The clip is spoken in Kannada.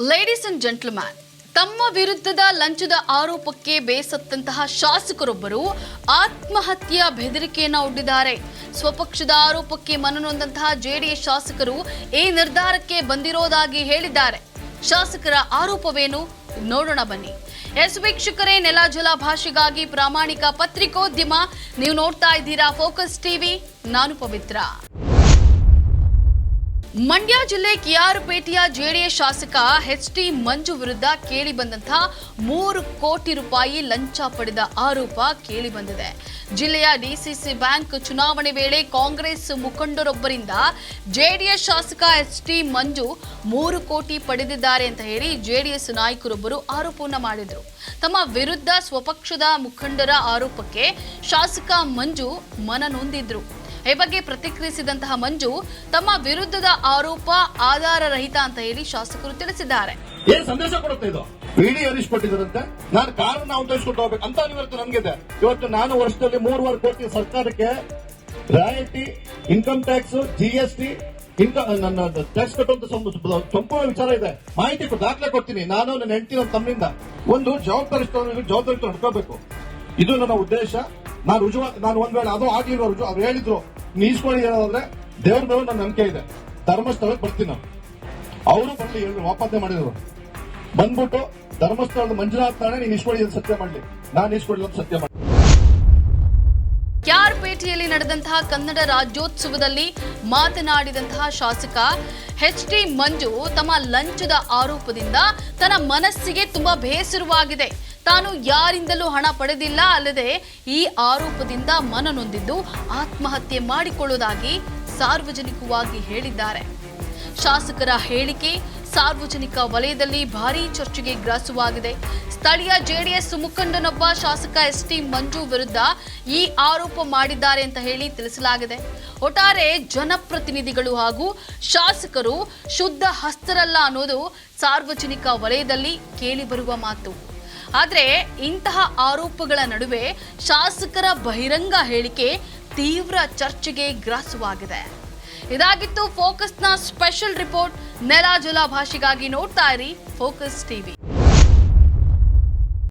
ಲೇಡೀಸ್ ಅಂಡ್ ಜೆಂಟ್ಲ್ಮ್ಯಾನ್ ತಮ್ಮ ವಿರುದ್ಧದ ಲಂಚದ ಆರೋಪಕ್ಕೆ ಬೇಸತ್ತಂತಹ ಶಾಸಕರೊಬ್ಬರು ಆತ್ಮಹತ್ಯೆಯ ಬೆದರಿಕೆಯನ್ನು ಒಡ್ಡಿದ್ದಾರೆ. ಸ್ವಪಕ್ಷದ ಆರೋಪಕ್ಕೆ ಮನನೊಂದಂತಹ ಜೆಡಿಎಸ್ ಶಾಸಕರು ಈ ನಿರ್ಧಾರಕ್ಕೆ ಬಂದಿರೋದಾಗಿ ಹೇಳಿದ್ದಾರೆ. ಶಾಸಕರ ಆರೋಪವೇನು? ನೋಡೋಣ ಬನ್ನಿ. ಎಸ್ ವೀಕ್ಷಕರೇ ನೆಲ ಜಲ ಭಾಷೆಗಾಗಿ ಪ್ರಾಮಾಣಿಕ ಪತ್ರಿಕೋದ್ಯಮ. ನೀವು ನೋಡ್ತಾ ಇದ್ದೀರಾ ಫೋಕಸ್ ಟಿವಿ. ನಾನು ಪವಿತ್ರ. ಮಂಡ್ಯ ಜಿಲ್ಲೆ ಕೆಆರ್ಪೇಟೆಯ ಜೆಡಿಎಸ್ ಶಾಸಕ ಎಚ್ ಟಿ ಮಂಜು ವಿರುದ್ಧ ಕೇಳಿ ಬಂದಂತಹ ಮೂರು ಕೋಟಿ ರೂಪಾಯಿ ಲಂಚ ಪಡೆದ ಆರೋಪ ಕೇಳಿ ಬಂದಿದೆ. ಜಿಲ್ಲೆಯ ಡಿಸಿಸಿ ಬ್ಯಾಂಕ್ ಚುನಾವಣೆ ವೇಳೆ ಕಾಂಗ್ರೆಸ್ ಮುಖಂಡರೊಬ್ಬರಿಂದ ಜೆಡಿಎಸ್ ಶಾಸಕ ಎಚ್ ಟಿ ಮಂಜು ಮೂರು ಕೋಟಿ ಪಡೆದಿದ್ದಾರೆ ಅಂತ ಹೇಳಿ ಜೆಡಿಎಸ್ ನಾಯಕರೊಬ್ಬರು ಆರೋಪವನ್ನು ಮಾಡಿದರು. ತಮ್ಮ ವಿರುದ್ಧ ಸ್ವಪಕ್ಷದ ಮುಖಂಡರ ಆರೋಪಕ್ಕೆ ಶಾಸಕ ಮಂಜು ಮನನೊಂದಿದ್ರು ಈ ಬಗ್ಗೆ ಪ್ರತಿಕ್ರಿಯಿಸಿದಂತಹ ಮಂಜು, ತಮ್ಮ ವಿರುದ್ಧದ ಆರೋಪ ಆಧಾರ ರಹಿತ ಅಂತ ಹೇಳಿ ಶಾಸಕರು ತಿಳಿಸಿದ್ದಾರೆ. ಏನ್ ಸಂದೇಶ ಕೊಡುತ್ತೆ ಇದು? ಇಡಿ ಹರೀಶ್ ಕೊಟ್ಟಿದ್ದಾರಂತೆ. ನಾನು ನಾವು ತೋರಿಸ್ಕೊಂಡು ಹೋಗ್ಬೇಕು. ಅಂತ ಇವತ್ತು ನನ್ಗಿದೆ ಇವತ್ತು ನಾನು ವರ್ಷದಲ್ಲಿ ಮೂರುವರೆ ಕೋಟಿ ಸರ್ಕಾರಕ್ಕೆ royalty income tax G S T income ನನ್ನ ಟ್ಯಾಕ್ಸ್ ಕಟ್ಟುವಂತ ಸಂಪೂರ್ಣ ವಿಚಾರ ಇದೆ. ಮಾಹಿತಿ ದಾಖಲೆ ಕೊಡ್ತೀನಿ. ನಾನು ನನ್ನ ಹೆಂಡತಿ ನನ್ನ ತಮ್ಮಿಂದ. ಒಂದು ಜವಾಬ್ದಾರಿ ಜವಾಬ್ದಾರಿ ನಡ್ಕೋಬೇಕು ಇದು ನನ್ನ ಉದ್ದೇಶ. ನಾನು ರುಜುವ, ನಾನು ಒಂದ್ ವೇಳೆ ಅದು ಆಗಿಲ್ವ ರುಜು, ಅವ್ರು ಹೇಳಿದ್ರು, ನೀಸ್ಕೊಳ್ಳಿ ಹೇಳೋದ್ರೆ ದೇವ್ರ ಮೇಲೆ ನನ್ನ ನಂಬಿಕೆ ಇದೆ. ಧರ್ಮಸ್ಥಳಕ್ಕೆ ಬರ್ತೀನಿ ನಾನು. ಅವರು ಬರ್ಲಿ ಹೇಳಿದ್ರು ವಾಪಾಸನೆ ಮಾಡಿದ್ರು. ಬಂದ್ಬಿಟ್ಟು, ಧರ್ಮಸ್ಥಳದ ಮಂಜುನಾಥ್ ನಾಳೆ ನೀನು ಇಸ್ಕೊಳ್ಳಿ ಸತ್ಯ ಮಾಡ್ಲಿ. ನಾನು ಇಸ್ಕೊಳ್ಳಿ ಸತ್ಯ ಮಾಡಿ ಕೆಆರ್ಪೇಟೆಯಲ್ಲಿ ನಡೆದಂತಹ ಕನ್ನಡ ರಾಜ್ಯೋತ್ಸವದಲ್ಲಿ ಮಾತನಾಡಿದಂತಹ ಶಾಸಕ ಎಚ್ ಟಿ ಮಂಜು ತಮ್ಮ ಲಂಚದ ಆರೋಪದಿಂದ ತನ್ನ ಮನಸ್ಸಿಗೆ ತುಂಬಾ ಬೇಸರವಾಗಿದೆ. ತಾನು ಯಾರಿಂದಲೂ ಹಣ ಪಡೆದಿಲ್ಲ, ಅಲ್ಲದೆ ಈ ಆರೋಪದಿಂದ ಮನನೊಂದಿದ್ದು ಆತ್ಮಹತ್ಯೆ ಮಾಡಿಕೊಳ್ಳುವುದಾಗಿ ಸಾರ್ವಜನಿಕವಾಗಿ ಹೇಳಿದ್ದಾರೆ. ಶಾಸಕರ ಹೇಳಿಕೆ ಸಾರ್ವಜನಿಕ ವಲಯದಲ್ಲಿ ಭಾರೀ ಚರ್ಚೆಗೆ ಗ್ರಾಸವಾಗಿದೆ. ಸ್ಥಳೀಯ ಜೆಡಿಎಸ್ ಮುಖಂಡನೊಬ್ಬ ಶಾಸಕ ಎಸ್ ಟಿ ಮಂಜು ವಿರುದ್ಧ ಈ ಆರೋಪ ಮಾಡಿದ್ದಾರೆ ಅಂತ ಹೇಳಿ ತಿಳಿಸಲಾಗಿದೆ. ಒಟ್ಟಾರೆ ಜನಪ್ರತಿನಿಧಿಗಳು ಹಾಗೂ ಶಾಸಕರು ಶುದ್ಧ ಹಸ್ತರಲ್ಲ ಅನ್ನೋದು ಸಾರ್ವಜನಿಕ ವಲಯದಲ್ಲಿ ಕೇಳಿಬರುವ ಮಾತು. ಆದರೆ ಇಂತಹ ಆರೋಪಗಳ ನಡುವೆ ಶಾಸಕರ ಬಹಿರಂಗ ಹೇಳಿಕೆ ತೀವ್ರ ಚರ್ಚೆಗೆ ಗ್ರಾಸವಾಗಿದೆ. ಇದಾಗಿತ್ತು ಫೋಕಸ್ನ ಸ್ಪೆಷಲ್ ರಿಪೋರ್ಟ್. ನೆಲ ಜಲ ಭಾಷೆಗಾಗಿ ನೋಡ್ತಾ ಇರಿ ಫೋಕಸ್ ಟಿವಿ.